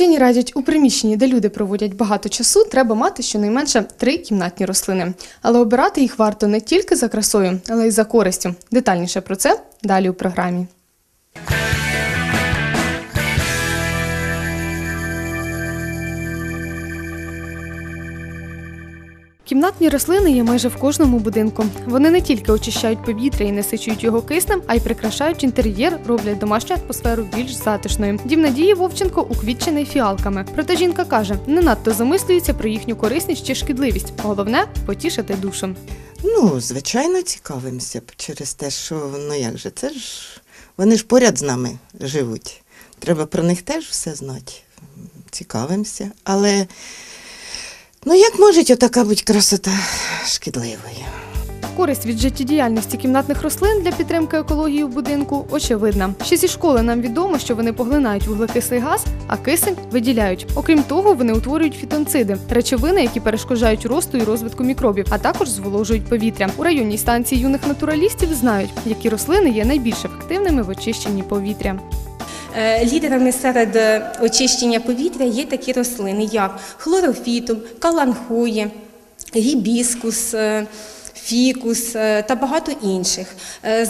Учені радять у приміщенні, де люди проводять багато часу, треба мати щонайменше три кімнатні рослини. Але обирати їх варто не тільки за красою, але й за користю. Детальніше про це далі у програмі. Кімнатні рослини є майже в кожному будинку. Вони не тільки очищають повітря і насичують його киснем, а й прикрашають інтер'єр, роблять домашню атмосферу більш затишною. Дім Надії Вовченко уквітчений фіалками. Проте жінка каже, не надто замислюється про їхню корисність чи шкідливість. Головне потішити душу. Ну, звичайно, цікавимося через те, що ну як же, це ж вони ж поряд з нами живуть. Треба про них теж все знати. Цікавимося. Але ну як може отака бути красота шкідливою? Користь від життєдіяльності кімнатних рослин для підтримки екології в будинку очевидна. Ще зі школи нам відомо, що вони поглинають вуглекислий газ, а кисень виділяють. Окрім того, вони утворюють фітонциди речовини, які перешкоджають росту і розвитку мікробів, а також зволожують повітря. У районній станції юних натуралістів знають, які рослини є найбільш ефективними в очищенні повітря. Е, Лідерами серед е, очищення повітря є такі рослини, як хлорофітум, каланхоє, гібіскус, е, фікус та багато інших.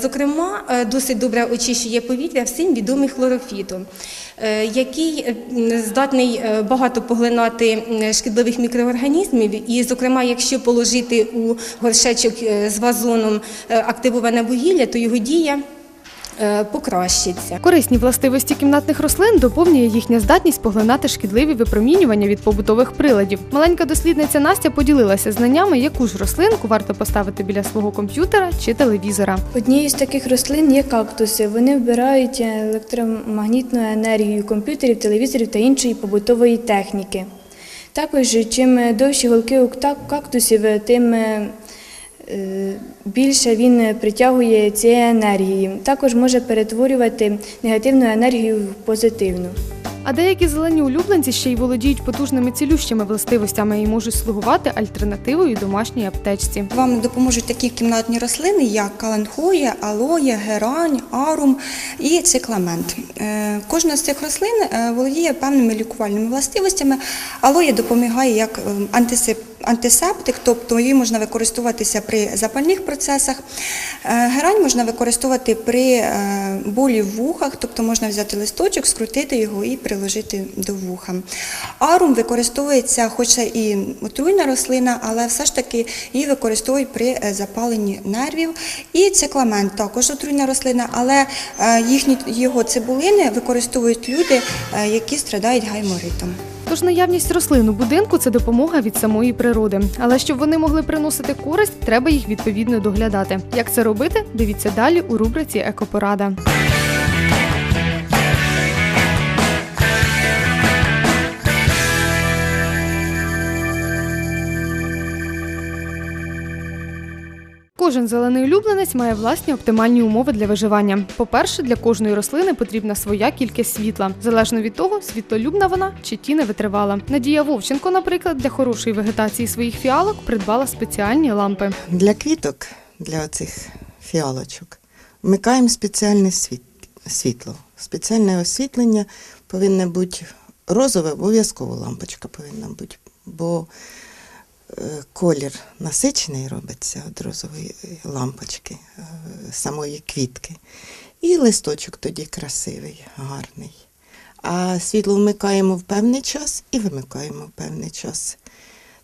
Зокрема, досить добре очищує повітря всім відомий хлорофітум, е, який здатний багато поглинати шкідливих мікроорганізмів. І, зокрема, якщо положити у горшечок з вазоном активоване вугілля, то його дія покращиться. Корисні властивості кімнатних рослин доповнює їхня здатність поглинати шкідливі випромінювання від побутових приладів. Маленька дослідниця Настя поділилася знаннями, яку ж рослинку варто поставити біля свого комп'ютера чи телевізора. Однією з таких рослин є кактуси. Вони вбирають електромагнітну енергію комп'ютерів, телевізорів та іншої побутової техніки. Також, чим довші голки у кактусів, тим е, е, більше він притягує цієї енергії. Також може перетворювати негативну енергію в позитивну. А деякі зелені улюбленці ще й володіють потужними цілющими властивостями і можуть слугувати альтернативою домашній аптечці. Вам допоможуть такі кімнатні рослини, як каланхоя, алоє, герань, арум і цикламент. Е, Кожна з цих рослин е, володіє певними лікувальними властивостями. Алоє допомагає як е, антисеп- антисептик, тобто її можна використовуватися при запальних процесах. Е, Герань можна використовувати при е, болі в вухах, тобто можна взяти листочок, скрутити його і приложити до вуха. Арум використовується, хоч це і отруйна рослина, але все ж таки її використовують при е, запаленні нервів. І цикламент також отруйна рослина, але їхні його цибулини використовують люди, які страдають гайморитом. Тож наявність рослин у будинку це допомога від самої природи. Але щоб вони могли приносити користь, треба їх відповідно доглядати. Як це робити? Дивіться далі у рубриці Екопорада. Кожен зелений улюбленець має власні оптимальні умови для виживання. По-перше, для кожної рослини потрібна своя кількість світла, залежно від того, світлолюбна вона чи тіне витривала. Надія Вовченко, наприклад, для хорошої вегетації своїх фіалок придбала спеціальні лампи. Для квіток, для оцих фіалочок, вмикаємо спеціальне світ, світло. Спеціальне освітлення повинна бути розове, обов'язково лампочка повинна бути, бо колір насичений робиться від розової лампочки, е, самої квітки. І листочок тоді красивий, гарний. А світло вмикаємо в певний час і вимикаємо в певний час.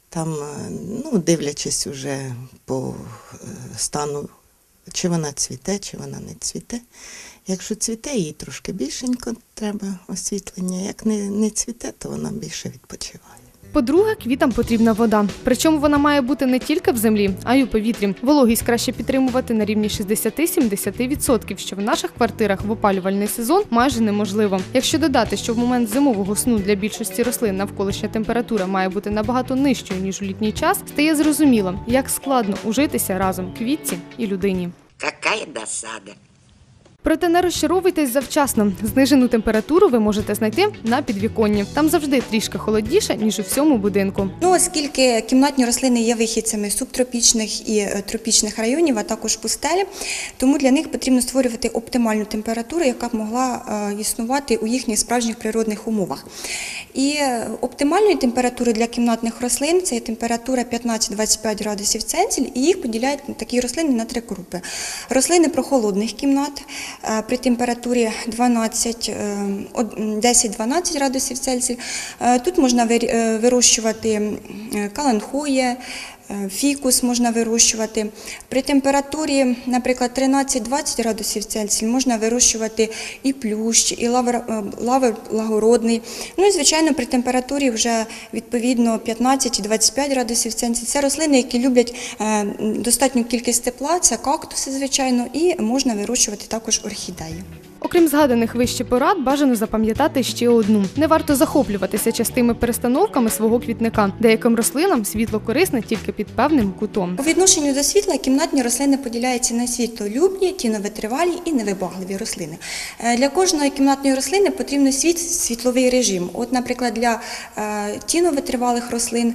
Там, е, ну, дивлячись уже по е, стану, чи вона цвіте, чи вона не цвіте. Якщо цвіте, їй трошки більшенько треба освітлення. Як не, не цвіте, то вона більше відпочиває. По-друге, квітам потрібна вода. Причому вона має бути не тільки в землі, а й у повітрі. Вологість краще підтримувати на рівні 60-70%, що в наших квартирах в опалювальний сезон майже неможливо. Якщо додати, що в момент зимового сну для більшості рослин навколишня температура має бути набагато нижчою ніж у літній час, стає зрозуміло, як складно ужитися разом квітці і людині. Какая досада. Проте не розчаровуйтесь завчасно. Знижену температуру ви можете знайти на підвіконні. Там завжди трішки холодніше, ніж у всьому будинку. Ну, оскільки кімнатні рослини є вихідцями субтропічних і е, тропічних районів, а також пустелі, тому для них потрібно створювати оптимальну температуру, яка б могла е, існувати у їхніх справжніх природних умовах. І оптимальної температури для кімнатних рослин це температура 15-25 градусів Цельсія, і їх поділяють такі рослини на три групи. Рослини прохолодних кімнат е, при температурі 12, е, 10-12 градусів Цельсія. Е, Тут можна вирощувати каланхоє, фікус можна вирощувати. При температурі, наприклад, 13-20 градусів Цельсія можна вирощувати і плющ, і лавр, е, лавр благородний. Ну і, звичайно, при температурі вже відповідно 15-25 градусів Цельсія. Це рослини, які люблять е, достатню кількість тепла, це кактуси, звичайно, і можна вирощувати також орхідеї. Окрім згаданих вище порад, бажано запам'ятати ще одну: не варто захоплюватися частими перестановками свого квітника. Деяким рослинам світло корисне тільки під певним кутом. По відношенню до світла кімнатні рослини поділяються на світлолюбні, тіновитривалі і невибагливі рослини. Е, Для кожної кімнатної рослини потрібен світ, світловий режим. От, наприклад, для е, тіновитривалих рослин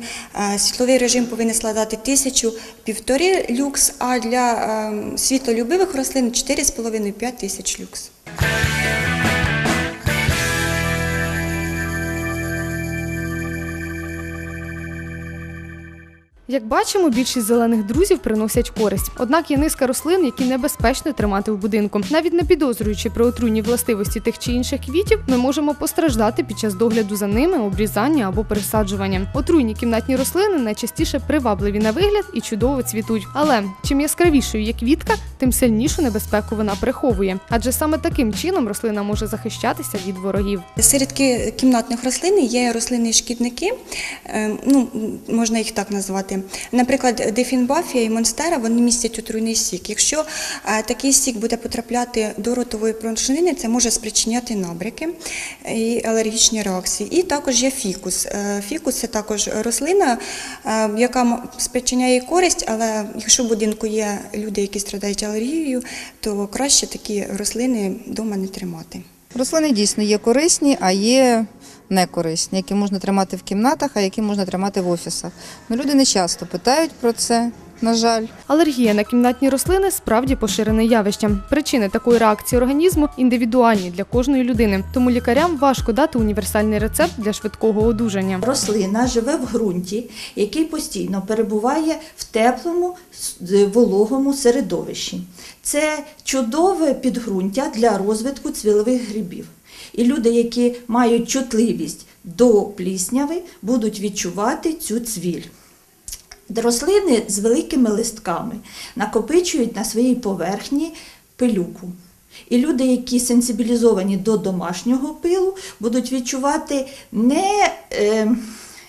е, світловий режим повинен складати тисячу півтори люкс, а для е, світлолюбивих рослин 4,5-5 тисяч люкс. Música Як бачимо, більшість зелених друзів приносять користь. Однак є низка рослин, які небезпечно тримати в будинку. Навіть не підозрюючи про отруйні властивості тих чи інших квітів, ми можемо постраждати під час догляду за ними, обрізання або пересаджування. Отруйні кімнатні рослини найчастіше привабливі на вигляд і чудово цвітуть. Але чим яскравішою є квітка, тим сильнішу небезпеку вона приховує. Адже саме таким чином рослина може захищатися від ворогів. Серед кімнатних рослин є рослини-шкідники, е, ну, можна їх так назвати. Наприклад, дефінбафія і монстера вони містять отруйний сік. Якщо е, такий сік буде потрапляти до ротової порожнини, це може спричиняти набряки і алергічні реакції. І також є фікус. Е, Фікус це також рослина, е, яка спричиняє користь, але якщо в будинку є люди, які страдають алергією, то краще такі рослини вдома не тримати. Рослини дійсно є корисні, а є некорисні, які можна тримати в кімнатах, а які можна тримати в офісах. Ну, люди не часто питають про це, на жаль. Алергія на кімнатні рослини справді поширене явище. Причини такої реакції організму індивідуальні для кожної людини, тому лікарям важко дати універсальний рецепт для швидкого одужання. Рослина живе в ґрунті, який постійно перебуває в теплому, вологому середовищі. Це чудове підґрунтя для розвитку цвілових грибів. І люди, які мають чутливість до плісняви, будуть відчувати цю цвіль. Рослини з великими листками накопичують на своїй поверхні пилюку. І люди, які сенсибілізовані до домашнього пилу, будуть відчувати не е,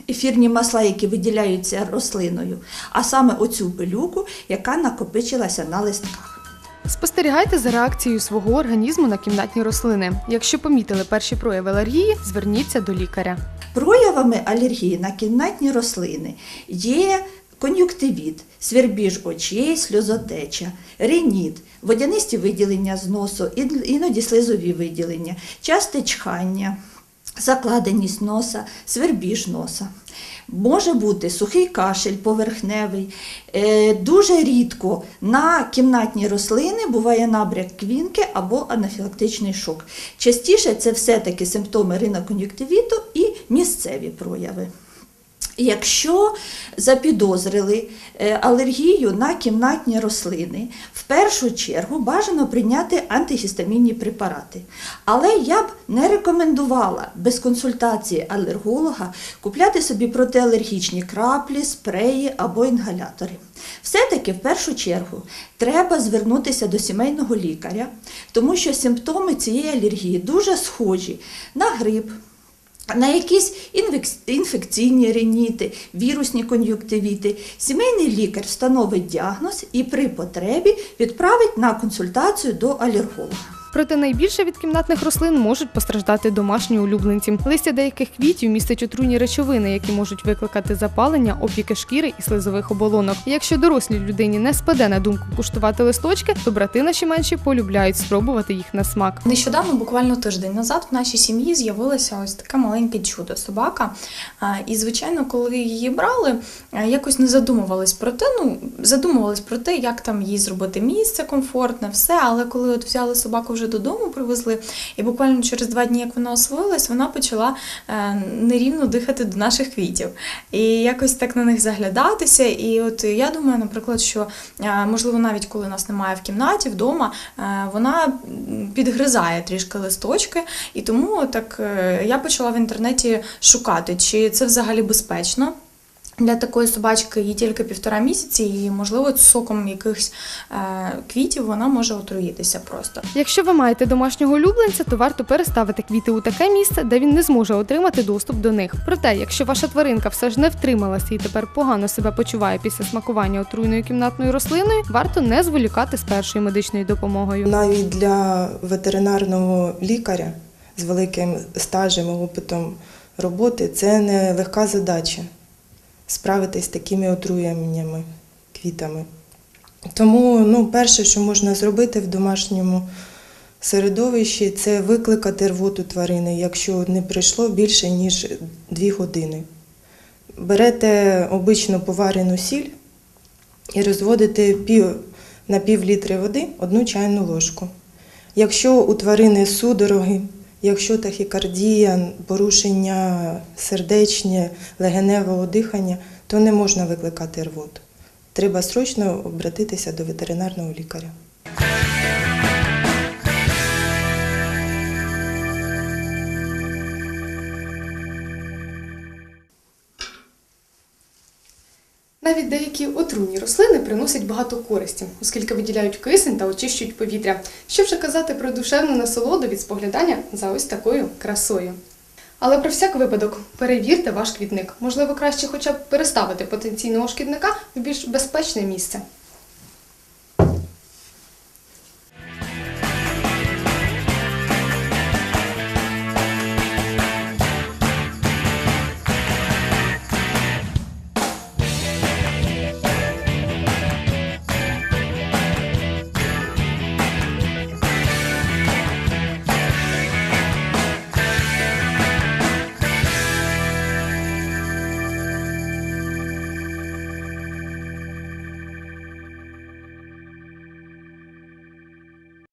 ефірні масла, які виділяються рослиною, а саме оцю пилюку, яка накопичилася на листках. Спостерігайте за реакцією свого організму на кімнатні рослини. Якщо помітили перші прояви алергії, зверніться до лікаря. Проявами алергії на кімнатні рослини є кон'юктивіт, свербіж очей, сльозотеча, реніт, водянисті виділення з носу, іноді слизові виділення, часте чхання, закладеність носа, свербіж носа. Може бути сухий кашель поверхневий. Е, Дуже рідко на кімнатні рослини буває набряк квінки або анафілактичний шок. Частіше це все-таки симптоми ринокон'юктивіту і місцеві прояви. Якщо запідозрили е, алергію на кімнатні рослини, в першу чергу бажано прийняти антигістамінні препарати. Але я б не рекомендувала без консультації алерголога купляти собі протиалергічні краплі, спреї або інгалятори. Все-таки в першу чергу треба звернутися до сімейного лікаря, тому що симптоми цієї алергії дуже схожі на грип, на якісь інфекційні реніти, вірусні кон'юктивіти, сімейний лікар встановить діагноз і при потребі відправить на консультацію до алерголога. Проте найбільше від кімнатних рослин можуть постраждати домашні улюбленці. Листя деяких квітів містить отруйні речовини, які можуть викликати запалення, опіки шкіри і слизових оболонок. Якщо дорослій людині не спаде на думку куштувати листочки, то брати наші менші полюбляють спробувати їх на смак. Нещодавно, буквально тиждень назад, в нашій сім'ї з'явилося ось таке маленьке чудо собака. І, звичайно, коли її брали, якось не задумувались про те, ну задумувались про те, як там їй зробити місце комфортне, все. Але коли от взяли собаку вже вже додому привезли. І буквально через два дні, як вона освоїлась, вона почала е, нерівно дихати до наших квітів. І якось так на них заглядатися. І от я думаю, наприклад, що е, можливо, навіть коли нас немає в кімнаті, вдома, е, вона підгризає трішки листочки. І тому так я почала в інтернеті шукати, чи це взагалі безпечно. Для такої собачки їй тільки півтора місяці, і можливо соком якихось е, квітів вона може отруїтися просто. Якщо ви маєте домашнього улюбленця, то варто переставити квіти у таке місце, де він не зможе отримати доступ до них. Проте, якщо ваша тваринка все ж не втрималася і тепер погано себе почуває після смакування отруйною кімнатною рослиною, варто не зволікати з першою медичною допомогою. Навіть для ветеринарного лікаря з великим стажем і опитом роботи це не легка задача справитись з такими отруєннями квітами. Тому ну, перше, що можна зробити в домашньому середовищі, це викликати рвоту тварини, якщо не пройшло більше, ніж 2 години. Берете обичну поварену сіль і розводите пів, на пів літри води одну чайну ложку. Якщо у тварини судороги, якщо тахікардія, порушення сердечне, легеневого дихання, то не можна викликати рвоту. Треба срочно обратитися до ветеринарного лікаря. Навіть деякі отруйні рослини приносять багато користі, оскільки виділяють кисень та очищують повітря. Що вже казати про душевну насолоду від споглядання за ось такою красою. Але про всяк випадок перевірте ваш квітник. Можливо, краще хоча б переставити потенційного шкідника в більш безпечне місце.